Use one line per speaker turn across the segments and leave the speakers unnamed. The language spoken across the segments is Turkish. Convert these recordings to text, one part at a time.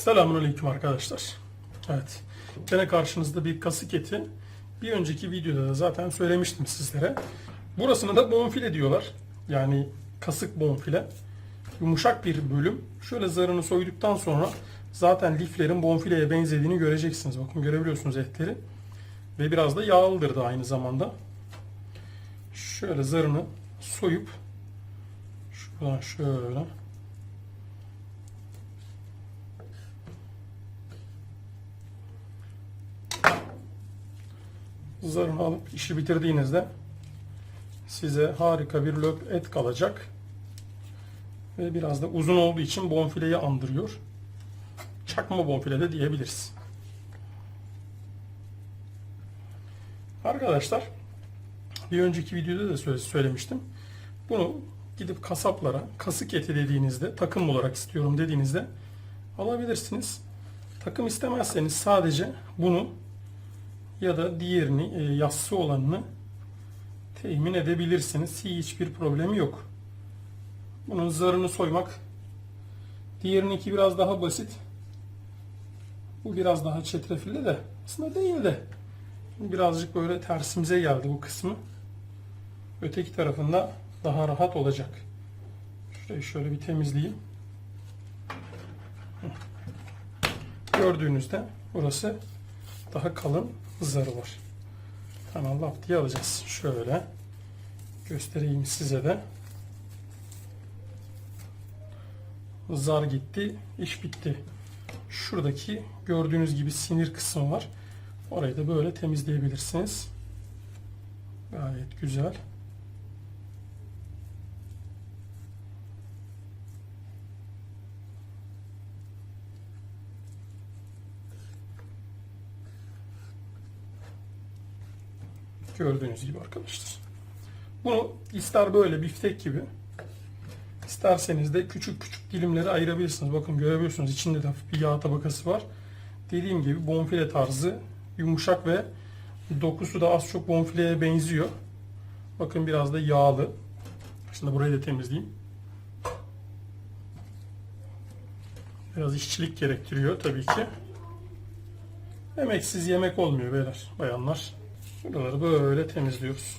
Selamünaleyküm arkadaşlar. Evet. Gene karşınızda bir kasık eti. Bir önceki videoda da zaten söylemiştim sizlere. Burasına da bonfile diyorlar. Yani kasık bonfile. Yumuşak bir bölüm. Şöyle zarını soyduktan sonra zaten liflerin bonfileye benzediğini göreceksiniz. Bakın görebiliyorsunuz etleri. Ve biraz da yağlıdır da aynı zamanda. Şöyle zarını soyup şuradan şöyle zarını alıp işi bitirdiğinizde size harika bir löp et kalacak. Ve biraz da uzun olduğu için bonfileyi andırıyor. Çakma bonfile de diyebiliriz. Arkadaşlar bir önceki videoda da söyle- söylemiştim. Bunu gidip kasaplara kasık eti dediğinizde takım olarak istiyorum dediğinizde alabilirsiniz. Takım istemezseniz sadece bunu ya da diğerini e, yassı olanını temin edebilirsiniz. Hiçbir problemi yok. Bunun zarını soymak diğerininki biraz daha basit. Bu biraz daha çetrefilli de aslında değil de birazcık böyle tersimize geldi bu kısmı. Öteki tarafında daha rahat olacak. Şurayı şöyle bir temizleyeyim. Gördüğünüzde burası daha kalın zarı var. Hemen lap diye alacağız. Şöyle göstereyim size de. Zar gitti, iş bitti. Şuradaki gördüğünüz gibi sinir kısmı var. Orayı da böyle temizleyebilirsiniz. Gayet güzel. Gördüğünüz gibi arkadaşlar. Bunu ister böyle biftek gibi isterseniz de küçük küçük dilimlere ayırabilirsiniz. Bakın görebiliyorsunuz içinde de bir yağ tabakası var. Dediğim gibi bonfile tarzı yumuşak ve dokusu da az çok bonfileye benziyor. Bakın biraz da yağlı. Şimdi burayı da temizleyeyim. Biraz işçilik gerektiriyor tabii ki. Emeksiz yemek olmuyor beyler, bayanlar. Buraları böyle temizliyoruz.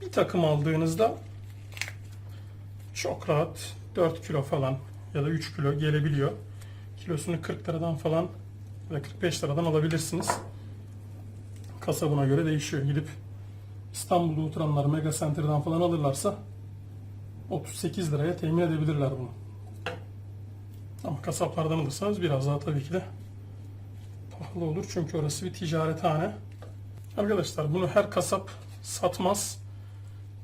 Bir takım aldığınızda çok rahat 4 kilo falan ya da 3 kilo gelebiliyor. Kilosunu 40 liradan falan ya da 45 liradan alabilirsiniz. Kasabına göre değişiyor. Gidip İstanbul'da oturanlar Mega Center'dan falan alırlarsa 38 liraya temin edebilirler bunu. Ama kasaplardan alırsanız biraz daha tabii ki de pahalı olur. Çünkü orası bir ticarethane. Arkadaşlar bunu her kasap satmaz.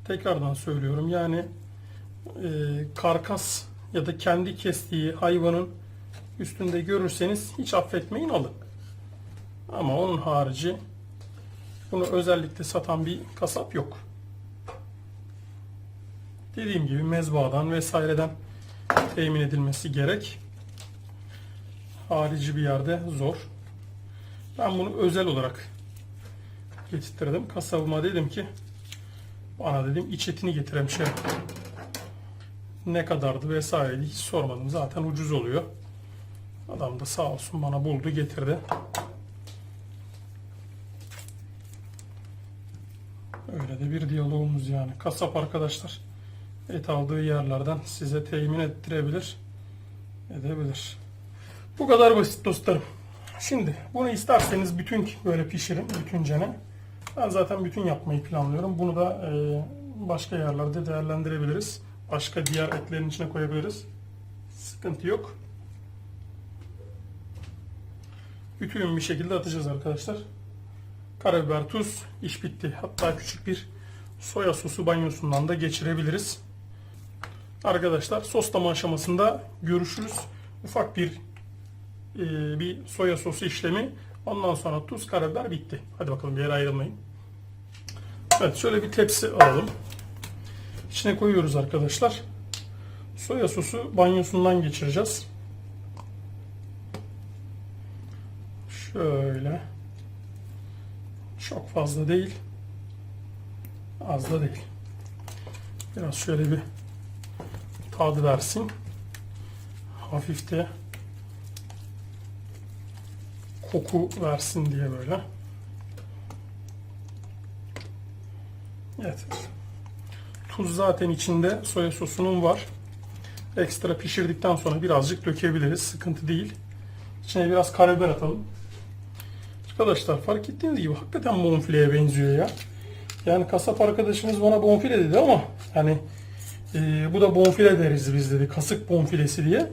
Tekrardan söylüyorum. Yani e, karkas ya da kendi kestiği hayvanın üstünde görürseniz hiç affetmeyin alın. Ama onun harici bunu özellikle satan bir kasap yok. Dediğim gibi mezbahadan vesaireden temin edilmesi gerek. Harici bir yerde zor. Ben bunu özel olarak getirttirdim. Kasabıma dedim ki bana dedim iç etini getir hemşerim. Ne kadardı vesaire hiç sormadım. Zaten ucuz oluyor. Adam da sağ olsun bana buldu getirdi. Öyle de bir diyalogumuz yani. Kasap arkadaşlar et aldığı yerlerden size temin ettirebilir. Edebilir. Bu kadar basit dostlarım. Şimdi bunu isterseniz bütün böyle pişirin bütüncene. Ben zaten bütün yapmayı planlıyorum. Bunu da e, başka yerlerde değerlendirebiliriz. Başka diğer etlerin içine koyabiliriz. Sıkıntı yok. Bütün bir şekilde atacağız arkadaşlar. Karabiber, tuz, iş bitti. Hatta küçük bir soya sosu banyosundan da geçirebiliriz. Arkadaşlar soslama aşamasında görüşürüz. Ufak bir e, bir soya sosu işlemi. Ondan sonra tuz, karabiber bitti. Hadi bakalım bir yere ayrılmayın. Evet şöyle bir tepsi alalım. İçine koyuyoruz arkadaşlar. Soya sosu banyosundan geçireceğiz. Şöyle. Çok fazla değil. Az da değil. Biraz şöyle bir tadı versin. hafif de koku versin diye böyle. Evet. Tuz zaten içinde soya sosunun var. Ekstra pişirdikten sonra birazcık dökebiliriz. Sıkıntı değil. İçine biraz karabiber atalım. Arkadaşlar fark ettiğiniz gibi hakikaten bonfileye benziyor ya. Yani kasap arkadaşımız bana bonfile dedi ama yani e, bu da bonfile deriz biz dedi. Kasık bonfilesi diye.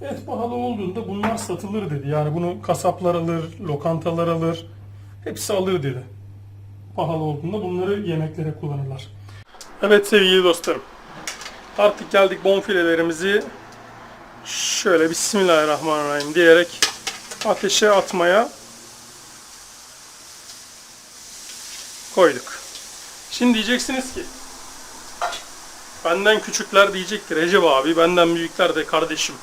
Et pahalı olduğunda bunlar satılır dedi. Yani bunu kasaplar alır, lokantalar alır. Hepsi alır dedi. Pahalı olduğunda bunları yemeklere kullanırlar. Evet sevgili dostlarım. Artık geldik bonfilelerimizi şöyle Bismillahirrahmanirrahim diyerek ateşe atmaya koyduk. Şimdi diyeceksiniz ki benden küçükler diyecektir Recep abi benden büyükler de kardeşim.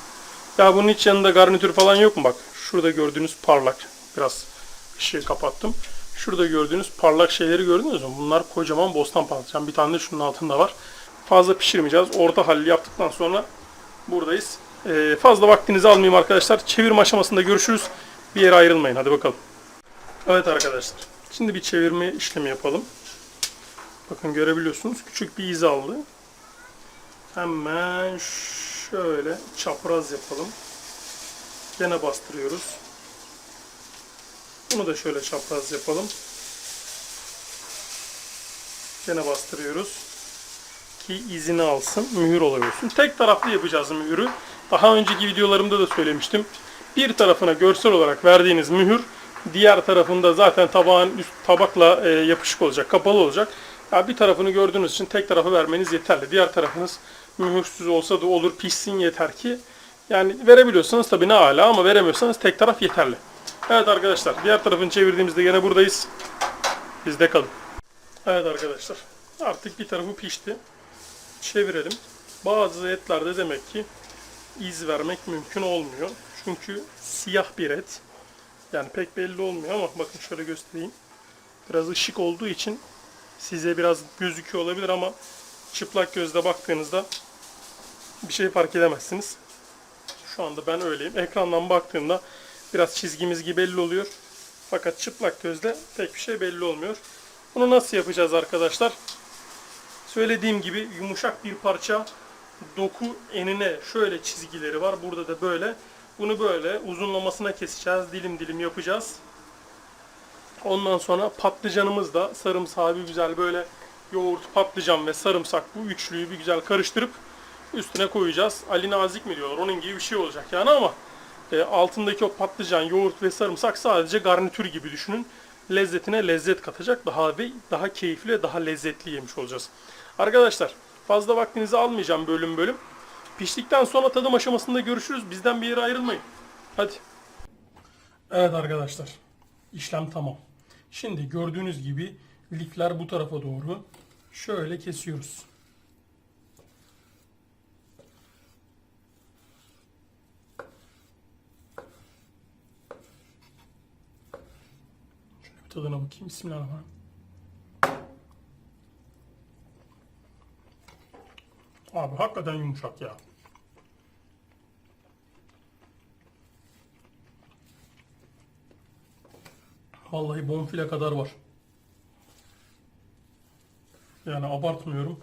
Ya bunun hiç yanında garnitür falan yok mu bak. Şurada gördüğünüz parlak. Biraz ışığı kapattım. Şurada gördüğünüz parlak şeyleri gördünüz mü? Bunlar kocaman bostan patlıcan. Bir tane de şunun altında var. Fazla pişirmeyeceğiz. Orta halli yaptıktan sonra buradayız. Ee, fazla vaktinizi almayayım arkadaşlar. Çevirme aşamasında görüşürüz. Bir yere ayrılmayın. Hadi bakalım. Evet arkadaşlar. Şimdi bir çevirme işlemi yapalım. Bakın görebiliyorsunuz. Küçük bir iz aldı. Hemen şöyle çapraz yapalım. Gene bastırıyoruz. Bunu da şöyle çapraz yapalım. Gene bastırıyoruz. Ki izini alsın, mühür olabilsin. Tek taraflı yapacağız mühürü. Daha önceki videolarımda da söylemiştim. Bir tarafına görsel olarak verdiğiniz mühür, diğer tarafında zaten tabağın üst tabakla e, yapışık olacak, kapalı olacak. Ya bir tarafını gördüğünüz için tek tarafı vermeniz yeterli. Diğer tarafınız mühürsüz olsa da olur, pişsin yeter ki. Yani verebiliyorsanız tabii ne ala ama veremiyorsanız tek taraf yeterli. Evet arkadaşlar, diğer tarafını çevirdiğimizde yine buradayız. Bizde kalın. Evet arkadaşlar, artık bir tarafı pişti. Çevirelim. Bazı etlerde demek ki iz vermek mümkün olmuyor. Çünkü siyah bir et. Yani pek belli olmuyor ama bakın şöyle göstereyim. Biraz ışık olduğu için size biraz gözüküyor olabilir ama çıplak gözle baktığınızda bir şey fark edemezsiniz. Şu anda ben öyleyim. Ekrandan baktığımda biraz çizgimiz gibi belli oluyor. Fakat çıplak gözle pek bir şey belli olmuyor. Bunu nasıl yapacağız arkadaşlar? Söylediğim gibi yumuşak bir parça doku enine şöyle çizgileri var. Burada da böyle. Bunu böyle uzunlamasına keseceğiz. Dilim dilim yapacağız. Ondan sonra patlıcanımız da sarımsağı bir güzel böyle yoğurt, patlıcan ve sarımsak bu üçlüyü bir güzel karıştırıp üstüne koyacağız. Ali Nazik mi diyorlar? Onun gibi bir şey olacak yani ama e, altındaki o patlıcan, yoğurt ve sarımsak sadece garnitür gibi düşünün. Lezzetine lezzet katacak. Daha ve daha keyifli, daha lezzetli yemiş olacağız. Arkadaşlar fazla vaktinizi almayacağım bölüm bölüm. Piştikten sonra tadım aşamasında görüşürüz. Bizden bir yere ayrılmayın. Hadi. Evet arkadaşlar. işlem tamam. Şimdi gördüğünüz gibi lifler bu tarafa doğru şöyle kesiyoruz. Tadına bakayım. Bismillahirrahmanirrahim. Abi hakikaten yumuşak ya. Vallahi bonfile kadar var. Yani abartmıyorum.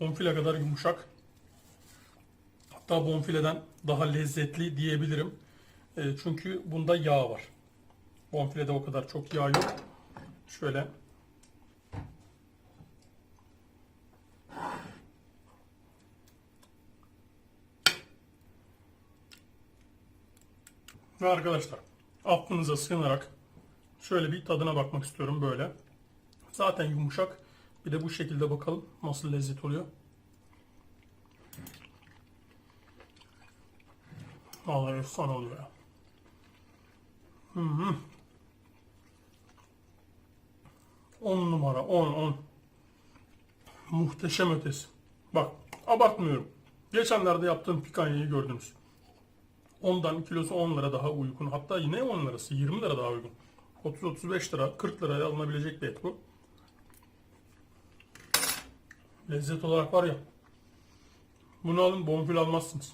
Bonfile kadar yumuşak. Hatta bonfileden daha lezzetli diyebilirim. E, çünkü bunda yağ var. Bonfilede o kadar çok yağ yok. Şöyle Ve arkadaşlar aklınıza sığınarak şöyle bir tadına bakmak istiyorum böyle. Zaten yumuşak. Bir de bu şekilde bakalım nasıl lezzet oluyor. Vallahi efsane oluyor ya. 10 numara 10 10. Muhteşem ötesi. Bak abartmıyorum. Geçenlerde yaptığım pikanyayı gördünüz. Ondan kilosu 10 lira daha uygun. Hatta yine 10 lirası 20 lira daha uygun. 30-35 lira 40 liraya alınabilecek bir et bu. Lezzet olarak var ya. Bunu alın bonfile almazsınız.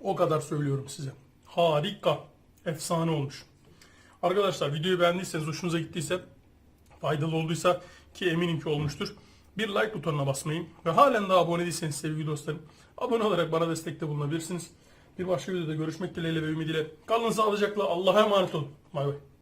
O kadar söylüyorum size. Harika. Efsane olmuş. Arkadaşlar videoyu beğendiyseniz, hoşunuza gittiyse, faydalı olduysa ki eminim ki olmuştur. Bir like butonuna basmayı ve halen daha abone değilseniz sevgili dostlarım, abone olarak bana destekte bulunabilirsiniz. Bir başka videoda görüşmek dileğiyle ve ümidiyle. Kalın sağlıcakla. Allah'a emanet olun. Bay bay.